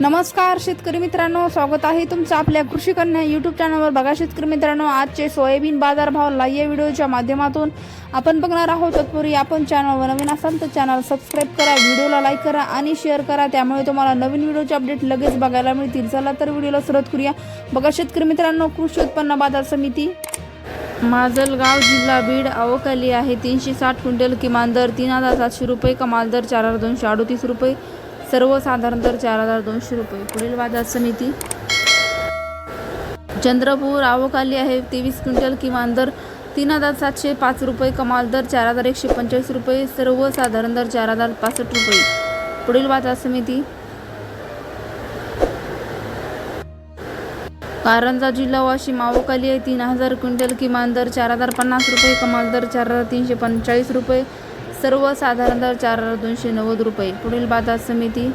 नमस्कार शेतकरी मित्रांनो. स्वागत आहे तुमचं आपल्या कृषी कन्या यूट्यूब चॅनलवर बघा शेतकरी मित्रांनो आजचे सोयाबीन बाजारभाव या व्हिडिओच्या माध्यमातून आपण बघणार आहोत तत्पूर्वी आपण चॅनलवर नवीन असाल तर चॅनल सबस्क्राईब करा व्हिडिओला लाईक करा आणि शेअर करा. त्यामुळे तुम्हाला नवीन व्हिडिओचे अपडेट लगेच बघायला मिळतील. चला तर व्हिडिओला सुरुवात करूया. बघा शेतकरी मित्रांनो कृषी उत्पन्न बाजार समिती. माजलगाव जिल्हा बीड अवकाली आहे. तीनशे साठ क्विंटल किमान दर तीन हजार सातशे रुपये कमाल दर चार हजार दोनशे अडोतीस रुपये. सर्वसाधारण दर चार हजार दोनशे रुपये. पुढील बाजार समिती. चंद्रपूर आवकाली आहे. तेवीस क्विंटल किमान दर तीन हजार सातशे पाच रुपये. कमाल दर चार हजार एकशे पंचेचाळीस रुपये. सर्वसाधारण दर चार हजार पासष्ट रुपये. पुढील बाजार समिती. कारंजा जिल्हा वाशिम आवकाली आहे. तीन हजार क्विंटल किमान दर चार हजार पन्नास रुपये. कमाल दर चार हजार तीनशे पंचेचाळीस रुपये. सर्वसाधारणतः चार हजार दोनशे नव्वद रुपये. पुढील बाजार समिती